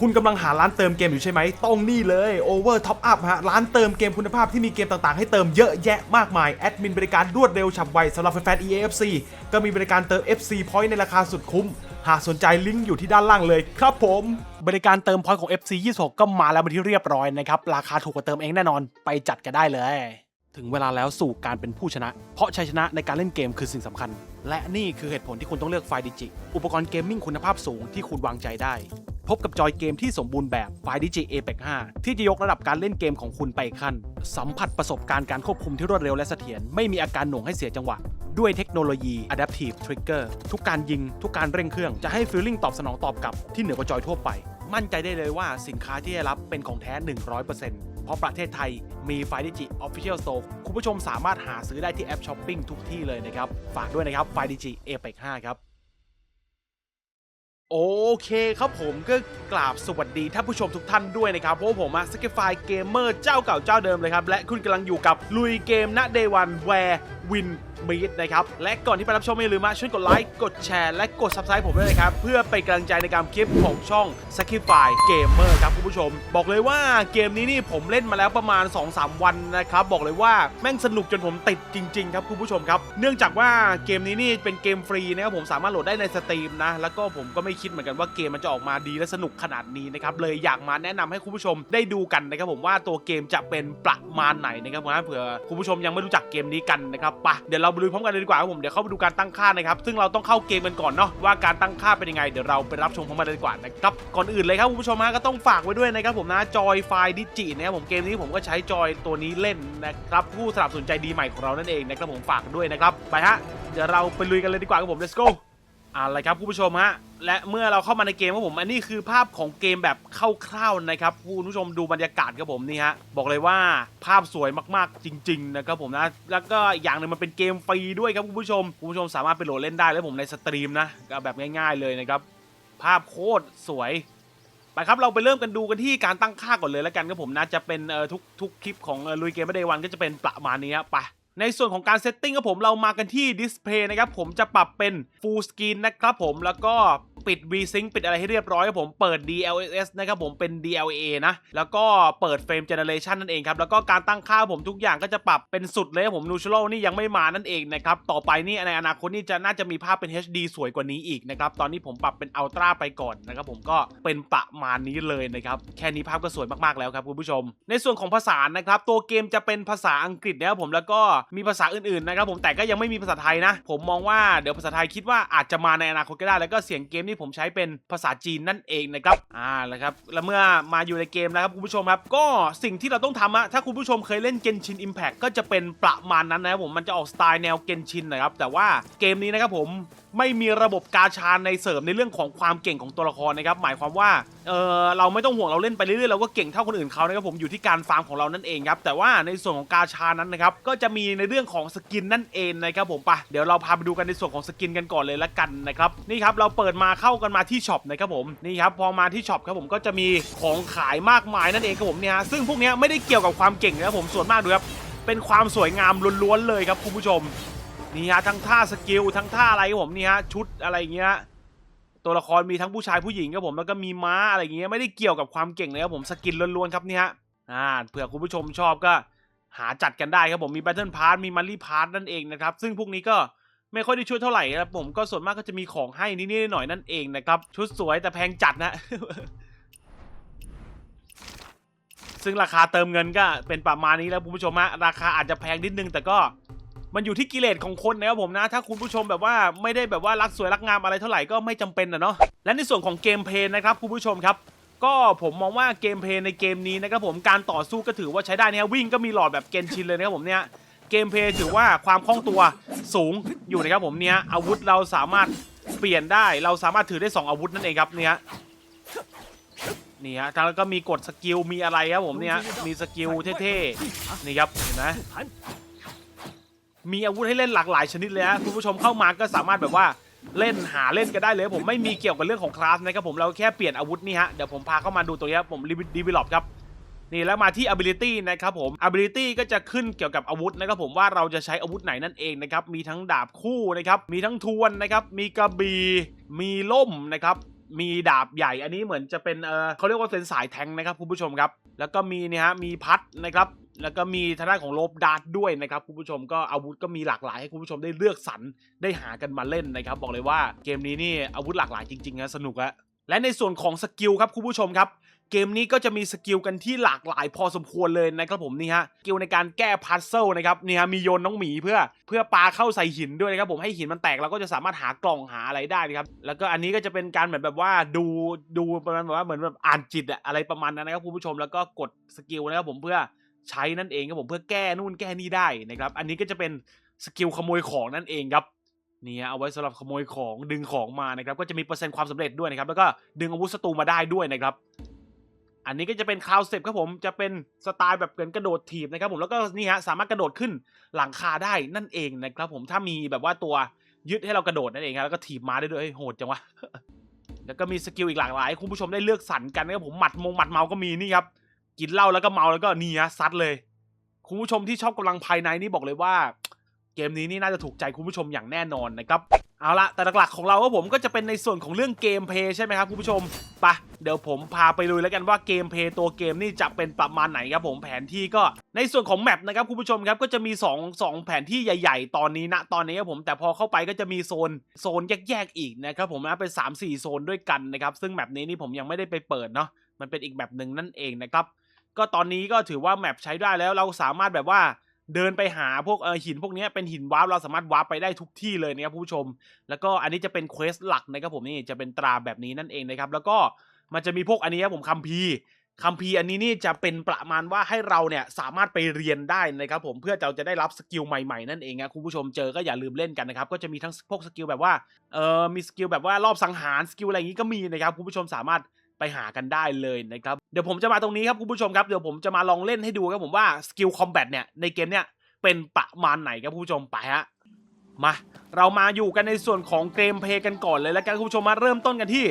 คุณกำลังหาร้านเติมเกมอยู่ใช่ไหมต้องนี่เลย Over Top Up ฮะ ร้านเติมเกมคุณภาพที่มีเกมต่างๆ ให้เติมเยอะแยะมากมาย แอดมินบริการรวดเร็วฉับไวสำหรับแฟนๆ EAFC ก็มีบริการเติม FC Point ในราคาสุดคุ้ม หากสนใจลิงก์อยู่ที่ด้านล่างเลยครับผม บริการเติมพอยต์ของ FC 26 ก็มาแล้วเป็นที่เรียบร้อยนะครับ ราคาถูกกว่าเติมเองแน่นอน ไปจัดกันได้เลย ถึงเวลาแล้วสู่การเป็นผู้ชนะ เพราะชัยชนะในการเล่นเกมคือสิ่งสำคัญ และนี่คือเหตุผลที่คุณต้องเลือกไฟดิจิ อุปกรณ์เกมมิ่งคุณภาพสูงที่คุณวางใจได้ พบกับจอยเกมที่สมบูรณ์แบบไฟดิจิ Apex 5 ที่จะยกระดับการเล่นเกมของคุณไปขั้น สัมผัสประสบการณ์การควบคุมที่รวดเร็วและเสถียรไม่มีอาการหน่วงให้เสียจังหวะ ด้วยเทคโนโลยี Adaptive Trigger ทุกการยิง ทุกการเร่งเครื่องจะให้ฟีลลิ่งตอบสนองตอบกลับที่เหนือกว่าจอยทั่วไป มั่นใจได้เลยว่าสินค้าที่ได้รับเป็นของแท้ 100%เพราะประเทศไทยมีไฟดิจิ Official Store คุณผู้ชมสามารถหาซื้อได้ที่แอปช้อปปิ้งทุกที่เลยนะครับฝากด้วยนะครับไฟดิจิ Apex 5 ครับ โอเคครับผมก็กราบสวัสดีท่านผู้ชมทุกท่านด้วยนะครับเพราะว่าผมมาสกิฟายเกมเมอร์เจ้าเก่าเจ้าเดิมเลยครับ และคุณกำลังอยู่กับลุยเกมณเดวันแวร์วิน มีดนะครับ และก่อนที่ไปรับชมอย่าลืมมาช่วยกดไลค์ กดแชร์ และกด subscribe ผมด้วยนะครับ เพื่อเป็นกำลังใจในการคลิปของช่อง s k i f y Gamer ครับคุณผู้ชม บอกเลยว่าเกมนี้นี่ผมเล่นมาแล้วประมาณ 2-3 วันนะครับ บอกเลยว่าแม่งสนุกจนผมติดจริง ๆ ครับคุณผู้ชมครับ เนื่องจากว่าเกมนี้นี่เป็นเกมฟรีนะครับผมสามารถโหลดได้ในสตรีมนะ แล้วก็ผมก็ไม่คิดเหมือนกันว่าเกมมันจะออกมาดีและสนุกขนาดนี้นะครับ เลยอยากมาแนะนำให้คุณผู้ชมได้ดูกันนะครับผมว่าตัวเกมจะเป็นประมาณไหนนะครับเผื่อคุณผู้ชมยังไม่รู้จักเกมนี้กันนะครับปะเดี๋ยวเราไปดูพร้อมกันเลยดีกว่าครับผมเดี๋ยวเข้าไปดูการตั้งค่านะครับซึ่งเราต้องเข้าเกมกันก่อนเนาะว่าการตั้งค่าเป็นยังไงเดี๋ยวเราไปรับชมพร้อมกันเลยดีกว่านะครับก่อนอื่นเลยครับคุณผู้ชมฮะก็ต้องฝากไว้ด้วยนะครับผมนะจอยไฟดิจินะครับผมเกมนี้ผมก็ใช้จอยตัวนี้เล่นนะครับผู้สนับสนุนใจดีใหม่ของเรานั่นเองนะครับผมฝากด้วยนะครับไปฮะเดี๋ยวเราไปลุยกันเลยดีกว่าครับผม let's go อาละครับคุณผู้ชมฮะและเมื่อเราเข้ามาในเกมครับผม อันนี้คือภาพของเกมแบบคร่าวๆนะครับคุณผู้ชมดูบรรยากาศครับผมนี่ฮะบอกเลยว่าภาพสวยมากๆจริง ๆ นะครับผมนะแล้วก็อย่างหนึ่งมันเป็นเกมฟรีด้วยครับคุณผู้ชมคุณผู้ชมสามารถไปโหลดเล่นได้แล้วผมในสตรีมนะแบบง่าย ๆเลยนะครับภาพโคตรสวยไปครับเราไปเริ่มกันดูกันที่การตั้งค่าก่อนเลยแล้วกันครับผมนะจะเป็นทุกทุกคลิปของลุยเกมเดย์วันก็จะเป็นประมาณนี้ครับไป ในส่วนของการเซตติ้งครับผมเรามากันที่ดิสเพย์นะครับผมจะปรับเป็น Full Screen นะครับผมแล้วก็ปิด VSync ปิดอะไรให้เรียบร้อยครับผมเปิด DLSS นะครับผมเป็น DLA นะ แล้วก็เปิด Frame Generation นั่นเองครับ แล้วก็การตั้งค่าผมทุกอย่างก็จะปรับเป็นสุดเลยครับผม Neutral นี่ยังไม่มานั่นเองนะครับ ต่อไปนี่ในอนาคตนี่จะน่าจะมีภาพเป็น HD สวยกว่านี้อีกนะครับ ตอนนี้ผมปรับเป็น Ultra ไปก่อนนะครับผมก็เป็นประมาณนี้เลยนะครับ แค่นี้ภาพก็สวยมากๆแล้วครับคุณผู้ชม ในส่วนของภาษานะครับตัวเกมจะเป็นภาษาอังกฤษนะครับผมแล้วก็มีภาษาอื่นๆนะครับผมแต่ก็ยังไม่มีภาษาไทยนะ ผมมองว่าเดี๋ยวภาษาไทยคิดว่าอาจจะมาในอนาคตก็ได้ แล้วก็เสียงเกมที่ผมใช้เป็นภาษาจีนนั่นเองนะครับอ่าแล้วครับแล้วเมื่อมาอยู่ในเกมแล้วครับคุณผู้ชมครับ ก็สิ่งที่เราต้องทำอะถ้าคุณผู้ชมเคยเล่น Genshin Impact ก็จะเป็นประมาณนั้นนะครับผมมันจะออกสไตล์แนว Genshin นะครับแต่ว่าเกมนี้นะครับผมไม่มีระบบกาชาในเสริมในเรื่องของความเก่งของตัวละครนะครับหมายความว่าเออเราไม่ต้องห่วงเราเล่นไปเรื่อยๆเราก็เก่งเท่าคนอื่นเขานะครับผมอยู่ที่การฟาร์มของเรานั่นเองครับแต่ว่าในส่วนของกาชานั้นนะครับก็จะมีในเรื่องของสกินนั่นเองนะครับผมไปะเดี๋ยวเราพาไปดูกันในส่วนของสกินกันก่อนเลยละกันนะครับนี่ครับเราเปิดมาเข้ากันมาที่ช็อปนะครับผมนี่ครับพอมาที่ช็อปครับผมก็จะมีของขายมากมายนั่นเองครับผมเนี่ยฮะซึ่งพวกนี้ไม่ได้เกี่ยวกับความเก่งนะครับผมส่วนมากดูครับเป็นความสวยงามล้วนๆเลยครับคุณผู้ชม นี่ฮะทั้งท่าสกิลทั้งท่าอะไรครับผมนี่ฮะชุดอะไรอย่างเงี้ยตัวละครมีทั้งผู้ชายผู้หญิงครับผมแล้วก็มีม้าอะไรอย่างเงี้ยไม่ได้เกี่ยวกับความเก่งเลยครับผมสกินล้วนๆครับนี่ฮะอ่าเผื่อคุณผู้ชมชอบก็หาจัดกันได้ครับผมมี Battle Pass มี Monthly Pass นั่นเองนะครับซึ่งพวกนี้ก็ไม่ค่อยได้ช่วยเท่าไหร่ครับผมก็ส่วนมากก็จะมีของให้นิดๆหน่อยนั่นเองนะครับชุดสวยแต่แพงจัดนะ ซึ่งราคาเติมเงินก็เป็นประมาณนี้แล้วคุณผู้ชมฮะราคาอาจจะแพงนิดนึงแต่ก็ มันอยู่ที่กิเลสของคนนะครับผมนะ ถ้าคุณผู้ชมแบบว่าไม่ได้แบบว่ารักสวยรักงามอะไรเท่าไหร่ก็ไม่จำเป็นนะเนาะ และในส่วนของเกมเพลย์นะครับคุณผู้ชมครับก็ผมมองว่าเกมเพลย์ในเกมนี้นะครับผมการต่อสู้ก็ถือว่าใช้ได้เนี่ยวิ่งก็มีหลอดแบบเกนชินเลยนะครับผมเนี่ยเกมเพลย์ถือว่าความคล่องตัวสูงอยู่นะครับผมเนี่ยอาวุธเราสามารถเปลี่ยนได้เราสามารถถือได้สองอาวุธนั่นเองครับเนี่ยนี่ฮะแล้วก็มีกดสกิลมีอะไรครับผมเนี่ยมีสกิลเท่ๆนี่ครับเห็นไหม มีอาวุธให้เล่นหลากหลายชนิดเลยฮะคุณผู้ชมเข้ามาก็สามารถแบบว่าเล่นหาเล่นก็ได้เลย ผมไม่มีเกี่ยวกับเรื่องของคลาสนะครับผมเราแค่เปลี่ยนอาวุธนี่ฮะเดี๋ยวผมพาเข้ามาดูตัวนี้ครับผมดีวิลลอปครับนี่แล้วมาที่ ability นะครับผม ability ก็จะขึ้นเกี่ยวกับอาวุธนะครับผมว่าเราจะใช้อาวุธไหนนั่นเองนะครับมีทั้งดาบคู่นะครับมีทั้งทวนนะครับมีกระบี่มีล่มนะครับมีดาบใหญ่อันนี้เหมือนจะเป็นเออเขาเรียกว่าเป็นสายแทงนะครับคุณผู้ชมครับ แล้วก็มีเนี่ยฮะมีพัดนะครับ แล้วก็มีทางด้านของโลบดาร์ด้วยนะครับคุณผู้ชมก็อาวุธก็มีหลากหลายให้คุณผู้ชมได้เลือกสรรได้หากันมาเล่นนะครับ บอกเลยว่าเกมนี้นี่อาวุธหลากหลายจริงๆนะสนุกอะและในส่วนของสกิลครับคุณผู้ชมครับ เกมนี้ก็จะมีสกิลกันที่หลากหลายพอสมควรเลยนะครับผมนี่ฮะสกิลในการแก้พัซเซิลนะครับนี่ฮะมีโยนน้องหมีเพื่อเพื่อปลาเข้าใส่หินด้วยนะครับผมให้หินมันแตกเราก็จะสามารถหากล่องหาอะไรได้นะครับแล้วก็อันนี้ก็จะเป็นการเหมือนแบบว่าดูดูประมาณแบบว่าเหมือนแบบอ่านจิตอะอะไรประมาณนั้นนะครับคุณผู้ชมแล้วก็กดสกิลนะครับผมเพื่อ ใช้นั่นเองครับผมเพื่อแก้นู่นแก้นี่ได้นะครับ อันนี้ก็จะเป็นสกิลขโมยของนั่นเองครับนี่ฮะเอาไว้สำหรับขโมยของดึงของมานะครับ ก็จะมีเปอร์เซ็นต์ความสำเร็จด้วยนะครับ แล้วก็ดึงอาวุธศัตรูมาได้ด้วยนะครับ อันนี้ก็จะเป็นคาวเซปครับผมจะเป็นสไตล์แบบเกินกระโดดถีบนะครับ ผมแล้วก็นี่ฮะสามารถกระโดดขึ้นหลังคาได้นั่นเองนะครับ ผมถ้ามีแบบว่าตัวยึดให้เรากระโดดนั่นเองครับแล้วก็ถีบมาได้ด้วยโหดจังวะแล้วก็มีสกิลอีกหลากหลาย คุณผู้ชมได้เลือกสรรกันนะครับผมหมัดมงหมัดเมาก็มีนี่ครับ กินเหล้าแล้วก็เมาแล้วก็เนี่ฮะซัดเลย คุณผู้ชมที่ชอบกำลังภายในนี่บอกเลยว่า เกมนี้นี่น่าจะถูกใจคุณผู้ชมอย่างแน่นอนนะครับเอาละแต่หลักๆของเราก็ผมก็จะเป็นในส่วนของเรื่องเกมเพย์ใช่ไหมครับคุณผู้ชมปะเดี๋ยวผมพาไปลุยแล้วกันว่าเกมเพย์ตัวเกมนี่จะเป็นประมาณไหนครับผมแผนที่ก็ในส่วนของแมปนะครับคุณผู้ชมครับก็จะมี 2 2 แผนที่ใหญ่ ๆ ตอนนี้นะตอนนี้ครับผมแต่พอเข้าไปก็จะมีโซนโซนแยกๆอีกนะครับผมนะเป็น 3 4 โซนด้วยกันนะครับซึ่งแมปนี้นี่ผมยังไม่ได้ไปเปิดเนาะมันเป็นอีกแบบหนึ่งนั่นเองนะครับ ก็ตอนนี้ก็ถือว่าแมปใช้ได้แล้วเราสามารถแบบว่าเดินไปหาพวกเออหินพวกนี้เป็นหินวาร์ปเราสามารถวาร์ปไปได้ทุกที่เลยนะครับผู้ชม แล้วก็อันนี้จะเป็นเควสหลักนะครับผมนี่จะเป็นตราแบบนี้นั่นเองนะครับ แล้วก็มันจะมีพวกอันนี้ครับผมคัมภีร์คัมภีร์อันนี้นี่จะเป็นประมาณว่าให้เราเนี่ยสามารถไปเรียนได้นะครับผมเพื่อเราจะได้รับสกิลใหม่ๆนั่นเองนะคุณผู้ชมเจอก็อย่าลืมเล่นกันนะครับก็จะมีทั้งพวกสกิลแบบว่าเออมีสกิลแบบว่ารอบสังหารสกิลอะไรอย่างนี้ก็มีนะครับคุณผู้ชมสามารถ ไปหากันได้เลยนะครับ เดี๋ยวผมจะมาตรงนี้ครับคุณผู้ชมครับ เดี๋ยวผมจะมาลองเล่นให้ดูครับผมว่าสกิลคอมแบทเนี่ยในเกมเนี่ยเป็นประมาณไหนครับคุณผู้ชมไปฮะมา เรามาอยู่กันในส่วนของเกมเพย์กันก่อนเลยแล้วกันคุณผู้ชมมาเริ่มต้นกันที่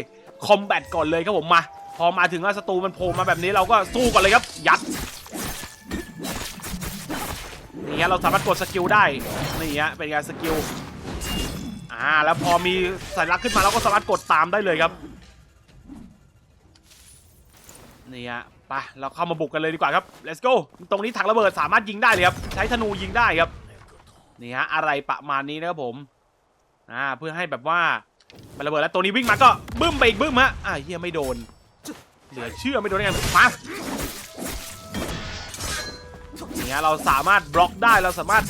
คอมแบทก่อนเลยครับผมมา พอมาถึงว่าศัตรูมันโผล่มาแบบนี้เราก็สู้ก่อนเลยครับ ยัดนี่ฮะเราสามารถกดสกิลได้นี่ฮะเป็นการสกิลอ่าแล้วพอมีสัญลักษณ์ขึ้นมาเราก็สามารถกดตามได้เลยครับ นี่ฮะไปเราเข้ามาบุกกันเลยดีกว่าครับ let's go ตรงนี้ถังระเบิดสามารถยิงได้เลยครับใช้ธนูยิงได้ครับนี่ฮะอะไรประมาณนี้นะครับผมอ่าเพื่อให้แบบว่ามันระเบิดแล้วตัวนี้วิ่งมาก็บึ้มไปอีกบึ้มฮะอ่าเฮียไม่โดนเหลือเชื่อไม่โดนได้ไงมานี่ฮะเราสามารถบล็อกได้เราสามารถ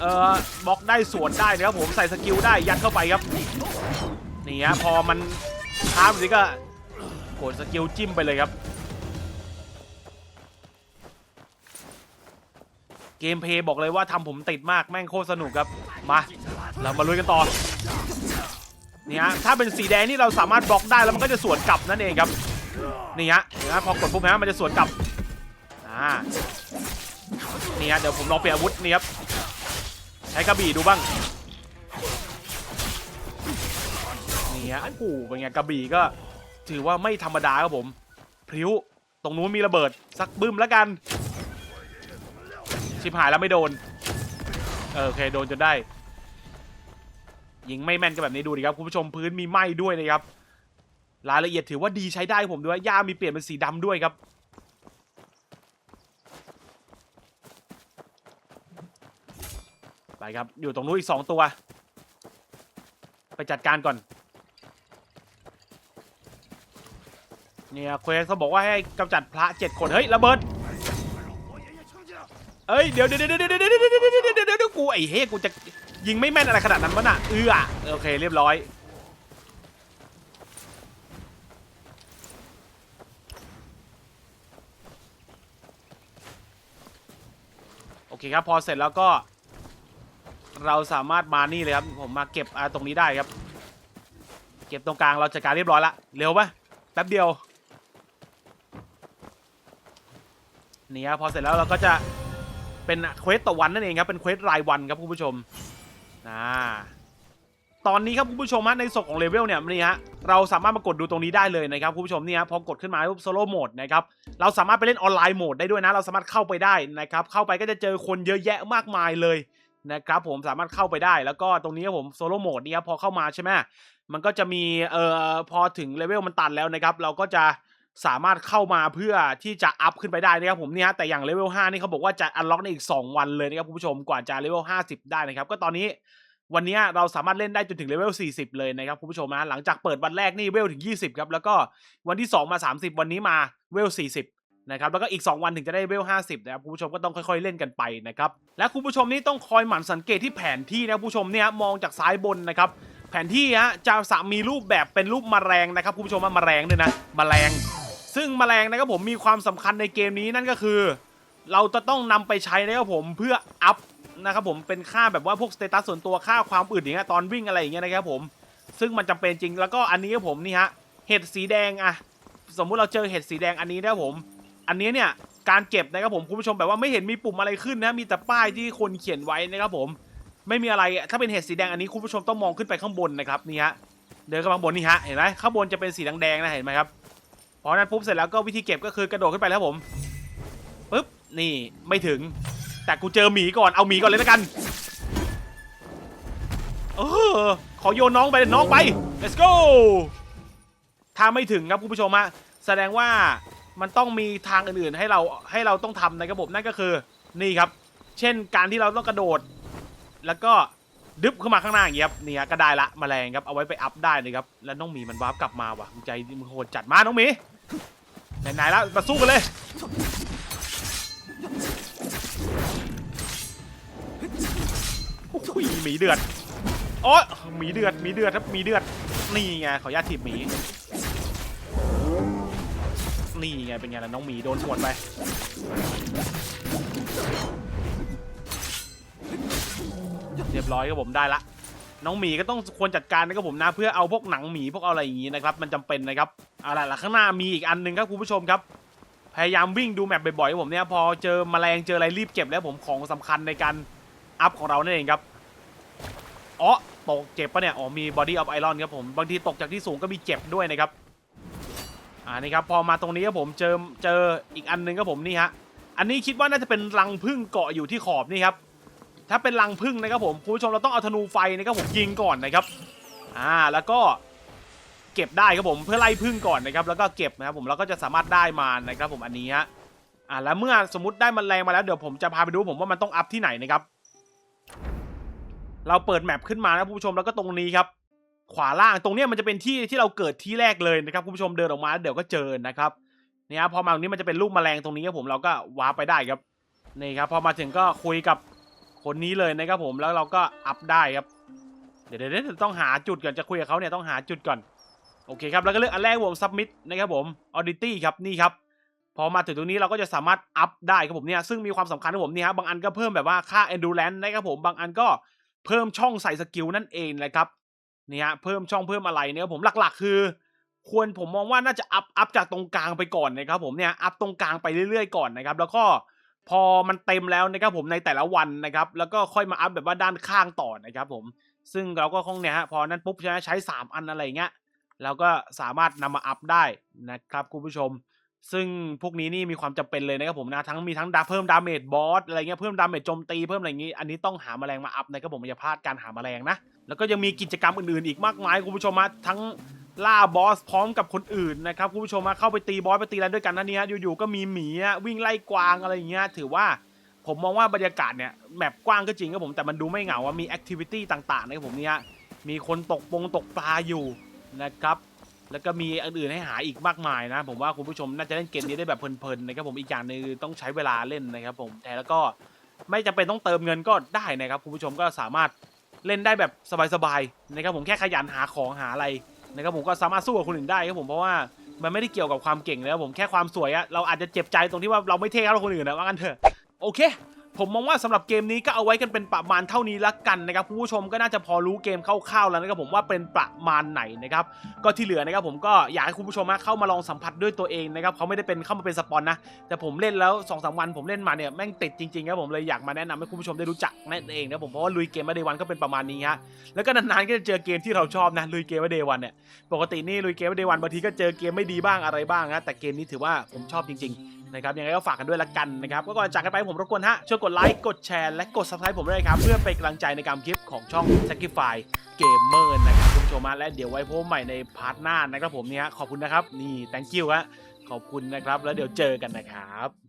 เอ่อบล็อกได้สวนได้นะครับผมใส่สกิลได้ยัดเข้าไปครับนี่ฮะพอมันช้าแบบนี้ก็ กดสกิลจิ้มไปเลยครับ เกมเพย์บอกเลยว่าทำผมติดมากแม่งโคตรสนุกครับ มา เรามาลุยกันต่อนี่ฮะถ้าเป็นสีแดงนี่เราสามารถบล็อกได้แล้วมันก็จะสวนกลับนั่นเองครับนี่ฮะเห็นไหมพอกดปุ๊บนะมันจะสวนกลับอ่านี่ฮะเดี๋ยวผมลองเปลี่ยนอาวุธนี่ครับใช้กระบี่ดูบ้างนี่ฮะโอ้โหเป็นไงกระบี่ก็ ถือว่าไม่ธรรมดาครับผม พริ้ว ตรงนู้นมีระเบิด สักบึ้มแล้วกัน ชิบหายแล้วไม่โดน เออโอเคโดนจนได้ ยิงไม่แม่นก็แบบนี้ดูดิครับคุณผู้ชมพื้นมีไหม้ด้วยนะครับ รายละเอียดถือว่าดีใช้ได้ผมด้วยหญ้ามีเปลี่ยนเป็นสีดำด้วยครับ ไปครับอยู่ตรงนู้นอีกสองตัว ไปจัดการก่อน เนี่ยเควสเขาบอกว่าให้กำจัดพระเจ็ดคน เฮ้ยระเบิดเอ้ยเดี๋ยวเดี๋ยวเดี๋ยวเดี๋ยวเดี๋ยวเดี๋ยวเดี๋ยวเดี๋ยวเดี๋ยวกูไอ้เฮ้กูจะยิงไม่แม่นอะไรขนาดนั้นวะน่ะเอื้อโอเคเรียบร้อยโอเคครับพอเสร็จแล้วก็ เราสามารถมานี่เลยครับผมมาเก็บตรงนี้ได้ครับ เก็บตรงกลางเราจัดการเรียบร้อยละเร็วปะแป๊บเดียว เนี่ครับพอเสร็จแล้วเราก็จะเป็นเควสต่อวันนั่นเองครับเป็นเควสรายวันครับคุณผู้ชมอ่าตอนนี้ครับคุณผู้ชมฮะในส่วนของเลเวลเนี่ยนี่ฮะเราสามารถมากดดูตรงนี้ได้เลยนะครับคุณผู้ชมเนี่ยพอกดขึ้นมาปุ๊บโซโล่โหมดนะครับเราสามารถไปเล่นออนไลน์โหมดได้ด้วยนะ เราสามารถเข้าไปได้นะครับเข้าไปก็จะเจอคนเยอะแยะมากมายเลยนะครับผมสามารถเข้าไปได้แล้วก็ตรงนี้ครับผมโซโล่โหมดนี่ครับพอเข้ามาใช่ไหมมันก็จะมีเอ่อพอถึงเลเวลมันตันแล้วนะครับ เราก็จะ สามารถเข้ามาเพื่อที่จะอัพขึ้นไปได้นะครับผมเนี่ยฮะแต่อย่างเลเวล5นี่เขาบอกว่าจะอันล็อกในอีก 2 วันเลยนะครับคุณผู้ชมกว่าจะเลเวล50 ได้นะครับ ก็ตอนนี้วันนี้เราสามารถเล่นได้จนถึงเลเวล 40 เลยนะครับคุณผู้ชมนะหลังจากเปิดวันแรกนี่เวลถึง 20 ครับแล้วก็วันที่ 2 มา 30 วันนี้มาเวล 40นะครับแล้วก็อีก 2 วันถึงจะได้เวล 50 นะครับคุณผู้ชมก็ต้องค่อยๆเล่นกันไปนะครับและคุณผู้ชมนี่ต้องคอยหมั่นสังเกตที่แผนที่นะคุณผู้ชมเนี่ยมองจากซ้ายบนนะครับแผนที่ฮะจะสามีรูปแบบเป็นรูปแมลงนะครับคุณผู้ชมว่าแมลงด้วยนะแมลง ซึ่งแมลงนะครับผมมีความสำคัญในเกมนี้นั่นก็คือ เราจะต้องนำไปใช้นะครับผมเพื่ออัพนะครับผมเป็นค่าแบบว่าพวกสเตตัสส่วนตัวค่าความอึดอย่างเงี้ยตอนวิ่งอะไรอย่างเงี้ยนะครับผม ซึ่งมันจำเป็นจริงแล้วก็อันนี้ครับผมนี่ฮะเห็ดสีแดงอะสมมุติเราเจอเห็ดสีแดงอันนี้นะครับผม อันนี้เนี่ยการเก็บนะครับผมคุณผู้ชมแบบว่าไม่เห็นมีปุ่มอะไรขึ้นนะมีแต่ป้ายที่คนเขียนไว้นะครับผม ไม่มีอะไรถ้าเป็นเห็ดสีแดงอันนี้คุณผู้ชมต้องมองขึ้นไปข้างบนนะครับนี่ฮะเดินขึ้นมาข้างบนนี่ฮะเห็นไหมข้างบนจะเป็นสีแดงๆนะเห็นไหมครับ พอนั้นปุ๊บเสร็จแล้วก็วิธีเก็บก็คือกระโดดขึ้นไปแล้วผมปุ๊บนี่ไม่ถึง แต่กูเจอหมีก่อนเอาหมีก่อนเลยแล้วกันเออขอโยนน้องไปน้องไป let's go ถ้าไม่ถึงครับคุณผู้ชมฮะแสดงว่ามันต้องมีทางอื่นๆให้เราให้เราต้องทำนรับผมนั่นก็คือ นี่ครับ เช่นการที่เราต้องกระโดด แล้วก็ ดึบขึ้นมาข้างหน้าอย่างเงี้ยครับนี่ฮะก็ได้ละแมลงครับเอาไว้ไปอัพได้นะครับแล้วน้องหมีมันวาร์ปกลับมาว่ะมึงใจมึงโหดจัดมาน้องหมีไหนๆแล้วมาสู้กันเลยโอ้ยหมีเดือดโอ้ยหมีเดือดหมีเดือดครับหมีเดือดนี่ไงขออนุญาตถีบหมีนี่ไงเป็นไงล่ะน้องหมีโดนสวนไป เรียบร้อยครับผมได้ละน้องหมีก็ต้องควรจัดการนะครับผมนะเพื่อเอาพวกหนังหมีพวกอะไรอย่างงี้นะครับมันจำเป็นนะครับเอาล่ะละข้างหน้ามีอีกอันหนึ่งครับคุณผู้ชมครับ พยายามวิ่งดูแมปบ่อยๆครับผมเนี่ยพอเจอแมลงเจออะไรรีบเก็บแล้วผมของสำคัญในการอัพของเรานั่นเองครับอ๋อตกเจ็บปะเนี่ยอ๋อมี body of iron ครับผมบางทีตกจากที่สูงก็มีเจ็บด้วยนะครับอ่านี่ครับพอมาตรงนี้ครับผมเจอเจออีกอันหนึงครับผมนี่ฮะอันนี้คิดว่าน่าจะเป็นรังผึ้งเกาะอยู่ที่ขอบนี่ครับ ถ้าเป็นรังพึ่งนะครับผมคุณผู้ชมเราต้องเอาธนูไฟนะครับผมยิงก่อนนะครับอ่าแล้วก็เก็บได้ครับผมเพื่อไล่พึ่งก่อนนะครับแล้วก็เก็บนะครับผมเราก็จะสามารถได้มานะครับผมอันนี้ฮะอ่าแล้วเมื่อสมมติได้มันแรงมาแล้วเดี๋ยวผมจะพาไปดูผมว่ามันต้องอัพที่ไหนนะครับเราเปิดแมปขึ้นมานะผู้ชมแล้วก็ตรงนี้ครับ ขวาล่างตรงนี้มันจะเป็นที่ที่เราเกิดที่แรกเลยนะครับผู้ชมเดินออกมาเดี๋ยวก็เจอนะครับเนี่ยพอมาตรงนี้มันจะเป็นรูปแมลงตรงนี้ครับผมเราก็วาร์ปไปได้ครับนี่ครับพอมาถึงก็คุยกับ คนนี้เลยนะครับผมแล้วเราก็อัพได้ครับเดี๋ยวเดี๋ยวเดี๋ยวต้องหาจุดก่อนจะคุยกับเขาเนี่ยต้องหาจุดก่อนโอเคครับแล้วก็เลือกอันแรกผม submit นะครับผม audity ครับนี่ครับพอมาถึงตรงนี้เราก็จะสามารถอัพได้ครับผมเนี่ยซึ่งมีความสำคัญครับผมเนี่ยครับบางอันก็เพิ่มแบบว่าค่า endurance นะครับผมบางอันก็เพิ่มช่องใส่สกิลนั่นเองนะครับนี่ฮะเพิ่มช่องเพิ่มอะไรเนี่ยผมหลักๆ คือ ควรผมมองว่าน่าจะอัพอัพจากตรงกลางไปก่อนนะครับผมเนี่ยอัพตรงกลางไปเรื่อยๆก่อนนะครับแล้วก็ พอมันเต็มแล้วนะครับผมในแต่ละวันนะครับ แล้วก็ค่อยมาอัพแบบว่าด้านข้างต่อนะครับผมซึ่งเราก็คงเนี่ยฮะพอนั้นปุ๊บใช้ใช้ 3 อันอะไรเงี้ยเราก็สามารถนำมาอัพได้นะครับคุณผู้ชม ซึ่งพวกนี้นี่มีความจำเป็นเลยนะครับผมนะทั้งมีทั้งดาเพิ่มดาเมจบอสอะไรเงี้ยเพิ่มดาเมจโจมตีเพิ่มอะไรอย่างงี้ อันนี้ต้องหาแมลงมาอัพนะครับผมอย่าพลาดการหาแมลงนะแล้วก็ยังมีกิจกรรมอื่นๆอีกมากมายคุณผู้ชมฮะทั้ง ล่าบอสพร้อมกับคนอื่นนะครับคุณผู้ชมฮะเข้าไปตีบอสไปตีอะไรด้วยกันนะเนี่ยอยู่ๆก็มีหมีวิ่งไล่กวางอะไรอย่างเงี้ยถือว่าผมมองว่าบรรยากาศเนี่ยแมปกว้างก็จริงครับผมแต่มันดูไม่เหงาว่ามีแอคทิวิตี้ต่างๆนะครับผมเนี่ยมีคนตกปงตกปลาอยู่นะครับแล้วก็มีอื่นให้หาอีกมากมายนะ ผมว่าคุณผู้ชมน่าจะเล่นเกมนี้ได้แบบเพลินๆนะครับผมอีกอย่างหนึงต้องใช้เวลาเล่นนะครับผมแต่แล้วก็ไม่จำเป็นต้องเติมเงินก็ได้นะครับคุณผู้ชมก็สามารถเล่นได้แบบสบายๆนะครับผมแค่ขยันหาของหาอะไร นะครับผมก็สามารถสู้กับคนอื่นได้ครับผมเพราะว่ามันไม่ได้เกี่ยวกับความเก่งแล้วผมแค่ความสวยอะเราอาจจะเจ็บใจตรงที่ว่าเราไม่เท่เท่าคนอื่นนะว่างั้นเถอะโอเค ผมมองว่าสำหรับเกมนี้ก็เอาไว้กันเป็นประมาณเท่านี้ละกันนะครับคุณผู้ชมก็น่าจะพอรู้เกมคร่าวๆแล้วนะครับผมว่าเป็นประมาณไหนนะครับก็ที่เหลือนะครับผมก็อยากให้คุณผู้ชมเข้ามาลองสัมผัสด้วยตัวเองนะครับเขาไม่ได้เป็นเข้ามาเป็นสปอนนะแต่ผมเล่นแล้ว2อสวันผมเล่นมาเนี่ยแม่งติดจริงๆครับผมเลยอยากมาแนะนำให้คุณผู้ชมได้รู้จักนั่นเองนะผมเพราะว่าลุยเกมมาเดวันก็เป็นประมาณนี้ฮะแล้วก็นานๆก็จะเจอเกมที่เราชอบนะลุยเกมมาเดวันเนี่ยปกตินี่ลุยเกมมาเดวันบางทีก็เจอเกมไม่ดีบ้างอะไรบ้างนะแต่เกมนี้ถือว่าผมชอบจริง ๆ นะครับยังไงก็ฝากกันด้วยละกันนะครับก็ก่อนจากกันไปผมรบกวนฮะช่วยกดไลค์กดแชร์และกด subscribe ผมด้วยครับเพื่อเป็นกำลังใจในการคลิปของช่อง Sacrifice Gamer นะครับผู้ชมฮะและเดี๋ยวไว้พบใหม่ในพาร์ทหน้านะครับผมเนี่ยฮะขอบคุณนะครับนี่ thank you ฮะขอบคุณนะครับ แล้วเดี๋ยวเจอกันนะครับ